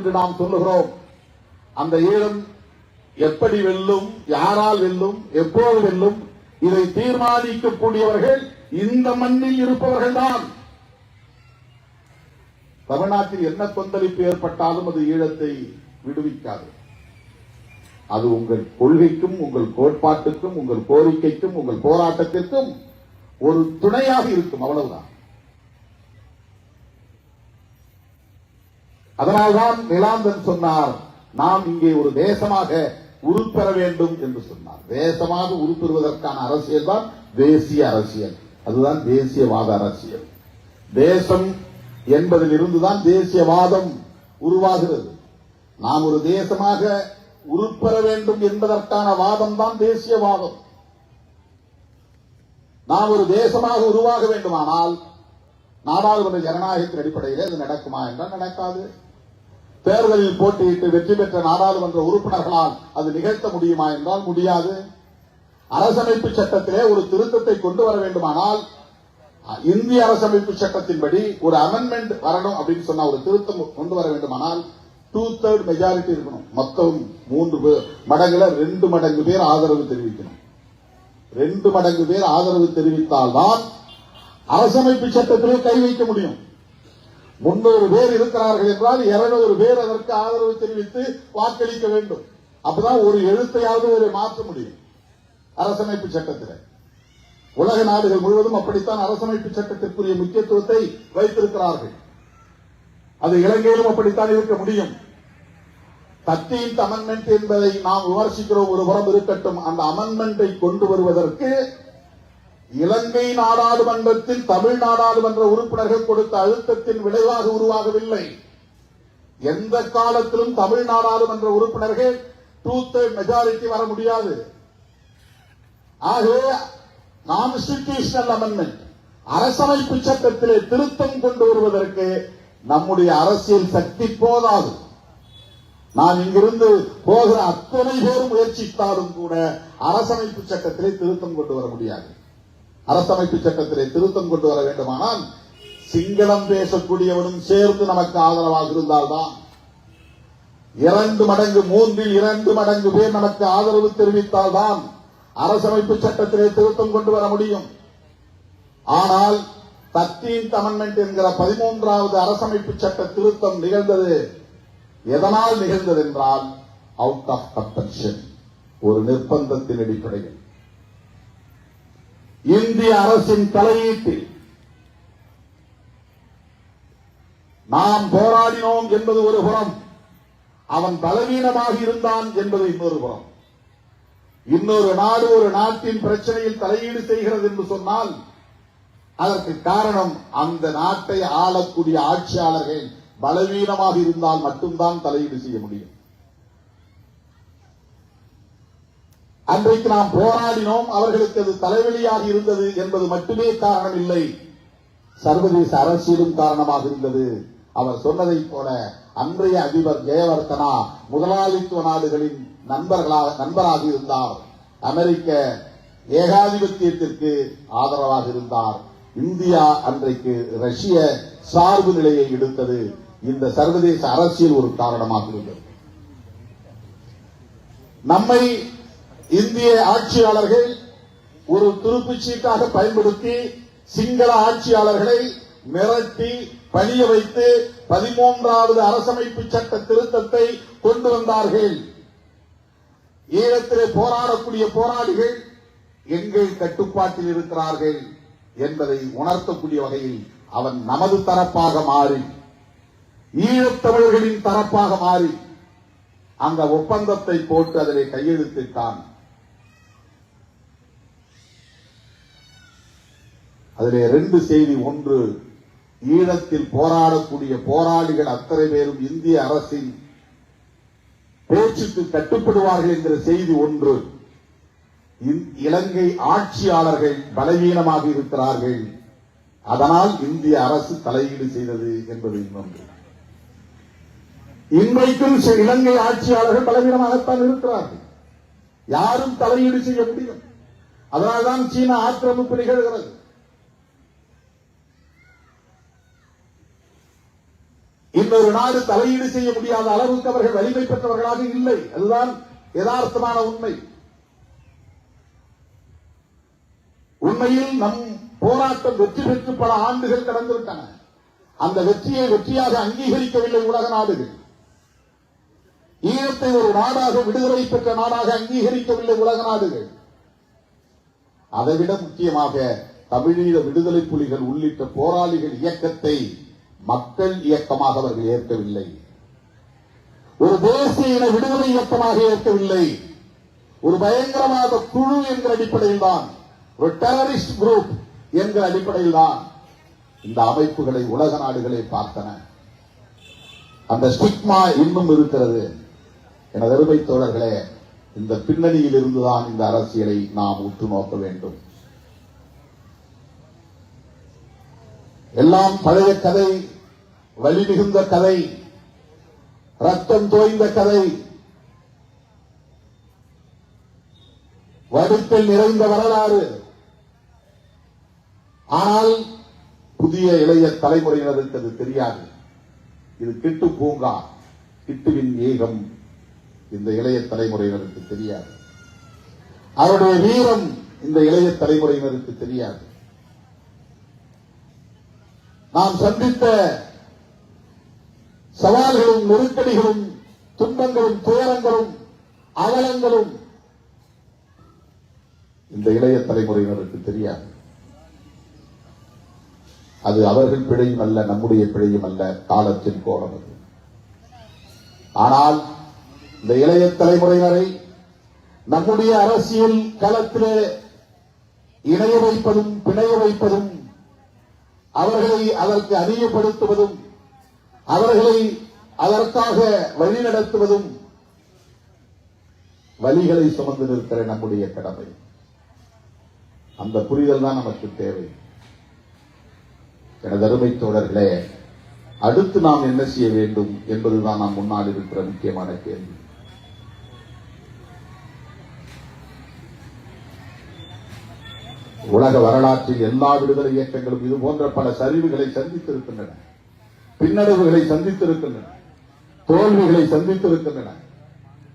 என்று நாம் சொல்லுகிறோம். அந்த ஈழம் எப்படி வெல்லும் யாரால் வெல்லும் எப்போது வெல்லும் இதை தீர்மானிக்கக்கூடியவர்கள் இந்த மண்ணில் இருப்பவர்கள் தான் தமிழ்நாட்டில் என்ன கொந்தளிப்பு ஏற்பட்டாலும் அது ஈழத்தை விடுவிக்காது. அது உங்கள் கொள்கைக்கும் உங்கள் கோட்பாட்டுக்கும் உங்கள் கோரிக்கைக்கும் உங்கள் போராட்டத்திற்கும் ஒரு துணையாக இருக்கும் அவ்வளவுதான். அதனால்தான் நிலாந்தன் சொன்னார் நாம் இங்கே ஒரு தேசமாக உருப்பெற வேண்டும் என்று சொன்னார். தேசமாக உருப்பெறுவதற்கான அரசியல் தான் தேசிய அரசியல். அதுதான் தேசியவாத அரசியல். தேசம் என்பதில் இருந்துதான் தேசியவாதம் உருவாகிறது. நாம் ஒரு தேசமாக உருப்பெற வேண்டும் என்பதற்கான வாதம் தான் தேசியவாதம். நாம் ஒரு தேசமாக உருவாக வேண்டுமானால் நாடாளுமன்ற ஜனநாயகத்தின் அடிப்படையில் அது நடக்குமா என்றால் நடக்காது. தேர்தலில் போட்டியிட்டு வெற்றி பெற்ற நாடாளுமன்ற உறுப்பினர்களால் அது நிகழ்த்த முடியுமா என்றால் முடியாது. அரசமைப்பு சட்டத்திலே ஒரு திருத்தத்தை கொண்டு வர வேண்டுமானால் இந்திய அரசமைப்பு சட்டத்தின்படி ஒரு அமெண்ட்மெண்ட் வரணும் அப்படின்னு சொன்ன ஒரு திருத்தம் கொண்டு வர வேண்டுமானால் டூ தேர்ட் மெஜாரிட்டி இருக்கணும். மொத்தம் மூன்று பேர் மடங்குல ரெண்டு மடங்கு பேர் ஆதரவு தெரிவிக்கணும். ரெண்டு மடங்கு பேர் ஆதரவு தெரிவித்தால்தான் அரசமைப்பு சட்டத்திலே கை வைக்க முடியும். முன்னூறு பேர் இருக்கிறார்கள் என்றால் இருநூறு பேர் அதற்கு ஆதரவு தெரிவித்து வாக்களிக்க வேண்டும். அப்பதான் ஒரு எழுத்தையாவது ஒரு மாற்ற முடியும். அரசமைப்பு சட்டத்தில். உலக நாடுகள் முழுவதும் அப்படித்தான் அரசமைப்பு சட்டத்திற்குரிய முக்கியத்துவத்தை வைத்திருக்கிறார்கள். அது இலங்கையிலும் அப்படித்தான் இருக்க முடியும். தத்தீன் அமெண்ட்மெண்ட் என்பதை நாம் விமர்சிக்கிறோம் ஒரு புறம் இருக்கட்டும். அந்த அமெண்ட்மெண்டை கொண்டு வருவதற்கு இலங்கை நாடாளுமன்றத்தில் தமிழ் நாடாளுமன்ற உறுப்பினர்கள் கொடுத்த அழுத்தத்தின் விளைவாக உருவாகவில்லை. எந்த காலத்திலும் தமிழ் நாடாளுமன்ற உறுப்பினர்கள் டூ தேர்ட் மெஜாரிட்டி வர முடியாது. ஆகவே கான்ஸ்டிடியூஷனல் அமெண்ட்மெண்ட் அரசமைப்பு சட்டத்திலே திருத்தம் கொண்டு வருவதற்கு நம்முடைய அரசியல் சக்தி போதாது. நான் இங்கிருந்து போகிற அத்தனை பேர் முயற்சித்தாலும் கூட அரசமைப்பு சட்டத்திலே திருத்தம் கொண்டு வர முடியாது. அரசமைப்பு சட்டத்திலே திருத்தம் கொண்டு வர வேண்டுமானால் சிங்களம் பேசக்கூடியவனும் சேர்ந்து நமக்கு ஆதரவாக இருந்தால்தான். இரண்டு மடங்கு மூன்றில் இரண்டு மடங்கு பேர் நமக்கு ஆதரவு தெரிவித்தால்தான் அரசமைப்பு சட்டத்திலே திருத்தம் கொண்டு வர முடியும். ஆனால் தத்தீன் அமெண்ட்மெண்ட் என்கிற பதிமூன்றாவது அரசமைப்பு சட்ட திருத்தம் நிகழ்ந்தது. எதனால் நிகழ்ந்தது என்றால் அவுட் ஆஃப் கம்பன்ஷன் ஒரு நிர்பந்தத்தின் அடிப்படையில். இந்திய அரசின் தலையீட்டில் நாம் போராடினோம் என்பது ஒரு புறம் அவன் பலவீனமாக இருந்தான் என்பது இன்னொரு புறம். இன்னொரு நாடு ஒரு நாட்டின் பிரச்சனையில் தலையீடு செய்கிறது என்று சொன்னால் அதற்கு காரணம் அந்த நாட்டை ஆளக்கூடிய ஆட்சியாளர்கள் பலவீனமாக இருந்தால் மட்டும்தான் தலையீடு செய்ய முடியும். அன்றைக்கு நாம் போராடினோம். அவர்களுக்கு அது தலைவலியாக இருந்தது என்பது மட்டுமே காரணம் இல்லை சர்வதேச அரசியலும் காரணமாக இருந்தது. அவர் சொன்னதைப் போல அன்றைய அதிபர் ஜெயவர்த்தனா முதலாளித்துவ நாடுகளின் நண்பர்களாக நண்பராக இருந்தார். அமெரிக்க ஏகாதிபத்தியத்திற்கு ஆதரவாக இருந்தார். இந்தியா அன்றைக்கு ரஷ்ய சார்பு நிலையை எடுத்தது. இந்த சர்வதேச அரசியல் ஒரு காரணமாக இருந்தது. நம்மை இந்திய ஆட்சியாளர்கள் ஒரு துருப்புச் சீட்டாக பயன்படுத்தி சிங்கள ஆட்சியாளர்களை மிரட்டி பணிய வைத்து பதிமூன்றாவது அரசமைப்பு சட்ட திருத்தத்தை கொண்டு வந்தார்கள். ஈழத்திலே போராடக்கூடிய போராளிகள் எங்கள் கட்டுப்பாட்டில் இருக்கிறார்கள் என்பதை உணர்த்தக்கூடிய வகையில் அவன் நமது தரப்பாக மாறி ஈழத்தமிழர்களின் தரப்பாக மாறி அந்த ஒப்பந்தத்தை போட்டு அதிலே கையெழுத்திட்டான். அதிலே ரெண்டு செய்தி. ஒன்று ஈழத்தில் போராடக்கூடிய போராளிகள் அத்தனை பேரும் இந்திய அரசின் பேச்சுக்கு கட்டுப்படுவார்கள் என்கிற செய்தி ஒன்று. இந்- இலங்கை ஆட்சியாளர்கள் பலவீனமாக இருக்கிறார்கள். அதனால் இந்திய அரசு தலையீடு செய்தது என்பது இன்னொன்று. இன்றைக்கும் சில இலங்கை ஆட்சியாளர்கள் பலவீனமாகத்தான் இருக்கிறார்கள். யாரும் தலையீடு செய்ய முடியும். அதனால்தான் சீனா ஆக்கிரமிப்பு நிகழ்கிறது. இன்னொரு நாடு தலையீடு செய்ய முடியாத அளவுக்கு அவர்கள் வலிமை பெற்றவர்களாக இல்லை. அதுதான் யதார்த்தமான உண்மை. உண்மையில் நம் போராட்டம் வெற்றி பெற்று பல ஆண்டுகள் கடந்துவிட்டன அந்த வெற்றியை வெற்றியாக அங்கீகரிக்கவில்லை உலக நாடுகள். ஈழத்தை ஒரு நாடாக விடுதலை பெற்ற நாடாக அங்கீகரிக்கவில்லை உலக நாடுகள். அதைவிட முக்கியமாக தமிழீழ விடுதலை புலிகள் உள்ளிட்ட போராளிகள் இயக்கத்தை மக்கள் இயக்கமாக அவர்கள் ஏற்கவில்லை. ஒரு தேசிய இன விடுதலை இயக்கமாக ஏற்கவில்லை. ஒரு பயங்கரவாத குழு என்ற அடிப்படையில் தான் ஒரு டெரரிஸ்ட் குரூப் என்ற அடிப்படையில் தான் இந்த அமைப்புகளை உலக நாடுகளை பார்த்தன. அந்த ஸ்டிக்மா இன்னும் இருக்கிறது. எனது அருமை தோழர்களே இந்த பின்னணியில் இருந்துதான் இந்த அரசியலை நாம் உற்று நோக்க வேண்டும். எல்லாம் பழைய கதை வலி மிகுந்த கதை ரத்தம் தோய்ந்த கதை. வடுப்பில் நிறைந்த வரலாறு. ஆனால் புதிய இளைய தலைமுறையினருக்கு அது தெரியாது. இது கிட்டு பூங்கா கிட்டுவின் ஏகம் இந்த இளைய தலைமுறையினருக்கு தெரியாது. அவருடைய வீரம் இந்த இளைய தலைமுறையினருக்கு தெரியாது. நாம் சந்தித்த சவால்களும் நெருக்கடிகளும் துன்பங்களும் துயரங்களும் அவலங்களும் இந்த இளைய தலைமுறையினருக்கு தெரியாது. அது அவர்கள் பிழையும் அல்ல நம்முடைய பிழையும் அல்ல காலத்தின் கோலம் அது. ஆனால் இந்த இளைய தலைமுறையினரை நம்முடைய அரசியல் களத்திலே இணைய வைப்பதும் பிணைய வைப்பதும் அவர்களை அதற்கு அறியப்படுத்துவதும் அவர்களை அதற்காக வழிநடத்துவதும் வழிகளை சுமந்து நிற்கிற நம்முடைய கடமை. அந்த புரிதல் தான் நமக்கு தேவை. எனது அருமை தோழர்களே அடுத்து நாம் என்ன செய்ய வேண்டும் என்பதுதான் நாம் முன்னால் இருக்கிற முக்கியமான கேள்வி. உலக வரலாற்றில் எல்லா விடுதலை இயக்கங்களும் இது போன்ற பல சரிவுகளை சந்தித்திருக்கின்றன. பின்னடைவுகளை சந்தித்திருக்கின்றன. தோல்விகளை சந்தித்திருக்கின்றன.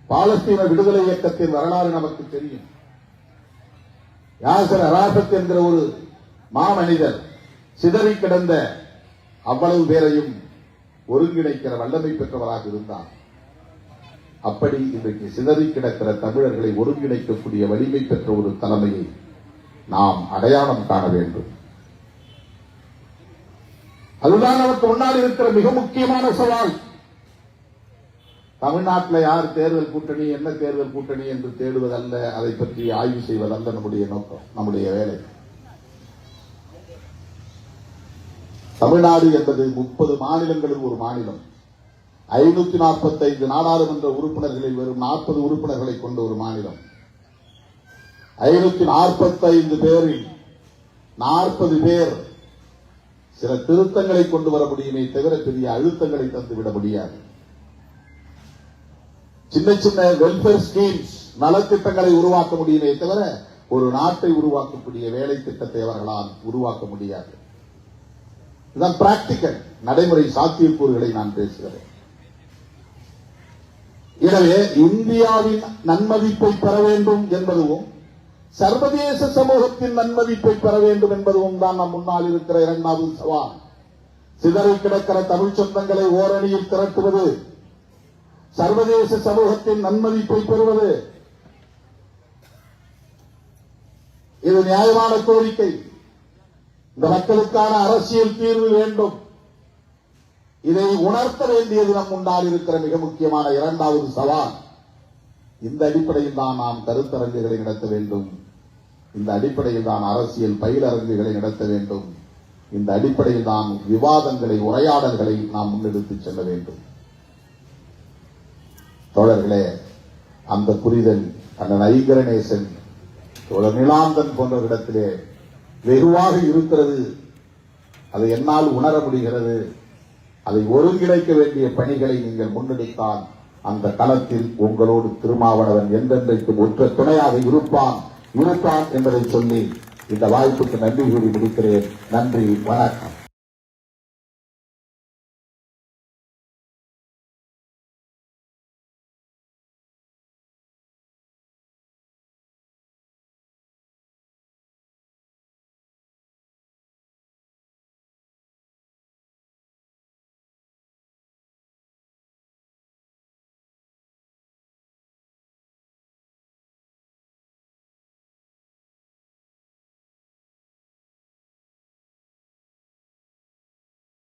பாலஸ்தீன விடுதலை இயக்கத்தின் வரலாறு நமக்கு தெரியும். யாசர் அராபத் என்கிற ஒரு மாமனிதர் சிதறி கிடந்த அவ்வளவு பேரையும் ஒருங்கிணைக்கிற வல்லமை பெற்றவராக இருந்தார். அப்படி இன்றைக்கு சிதறி கிடக்கிற தமிழர்களை ஒருங்கிணைக்கக்கூடிய வலிமை பெற்ற ஒரு தலைமையை நாம் அடையாளம் காண வேண்டும். அதுதான் நமக்கு முன்னால் இருக்கிற மிக முக்கியமான சவால். தமிழ்நாட்டில் யார் தேர்தல் கூட்டணி என்ன தேர்தல் கூட்டணி என்று தேடுவதல்ல அதை பற்றி ஆய்வு செய்வதல்ல நம்முடைய நோக்கம் நம்முடைய வேலை. தமிழ்நாடு என்பது முப்பது மாநிலங்களில் ஒரு மாநிலம். ஐநூத்தி நாற்பத்தைந்து நாடாளுமன்ற உறுப்பினர்களில் வெறும் நாற்பது உறுப்பினர்களை கொண்ட ஒரு மாநிலம். ஐநூத்தி நாற்பத்தைந்து பேரில் நாற்பது பேர் சில திருத்தங்களை கொண்டு வர முடியுமே தவிர பெரிய அழுத்தங்களை தந்துவிட முடியாது. சின்ன சின்ன வெல்ஃபேர் ஸ்கீம்ஸ் நலத்திட்டங்களை உருவாக்க முடியுமே தவிர ஒரு நாட்டை உருவாக்கக்கூடிய வேலை திட்டத்தை அவர்களால் உருவாக்க முடியாது. இதுதான் பிராக்டிக்கல் நடைமுறை சாத்தியக்கூறுகளை நான் பேசுகிறேன். எனவே இந்தியாவின் நன்மதிப்பை பெற வேண்டும் என்பதும் சர்வதேச சமூகத்தின் நன்மதிப்பை பெற வேண்டும் என்பதும் தான் நம் முன்னால் இருக்கிற இரண்டாவது சவால். சிதறி கிடக்கிற தமிழ் சொந்தங்களை ஓரணியில் திரட்டுவது. சர்வதேச சமூகத்தின் நன்மதிப்பை பெறுவது. இது நியாயமான கோரிக்கை. இந்த மக்களுக்கான அரசியல் தீர்வு வேண்டும். இதை உணர்த்த வேண்டியது நம் முன்னால் இருக்கிற மிக முக்கியமான இரண்டாவது சவால். இந்த அடிப்படையில் தான் நாம் கருத்தரங்குகளை நடத்த வேண்டும். இந்த அடிப்படையில் தான் அரசியல் பயிலரங்குகளை நடத்த வேண்டும். இந்த அடிப்படையில் தான் விவாதங்களை உரையாடல்களை நாம் முன்னெடுத்துச் செல்ல வேண்டும். தோழர்களே அந்த புரிதல் அண்ணன் ஐங்கரநேசன் தோழர் நிலாந்தன் போன்றவரிடத்திலே வெகுவாக இருக்கிறது. அதை என்னால் உணர முடிகிறது. அதை ஒருங்கிணைக்க வேண்டிய பணிகளை நீங்கள் முன்னெடுத்தால் அந்த களத்தில் உங்களோடு திருமாவளவன் என்றென்றைக்கும் ஒற்ற துணையாக இருப்பான். இருப்பான் என்பதை சொல்லி இந்த வாய்ப்புக்கு நன்றி கூறி முடிக்கிறேன். நன்றி வணக்கம்.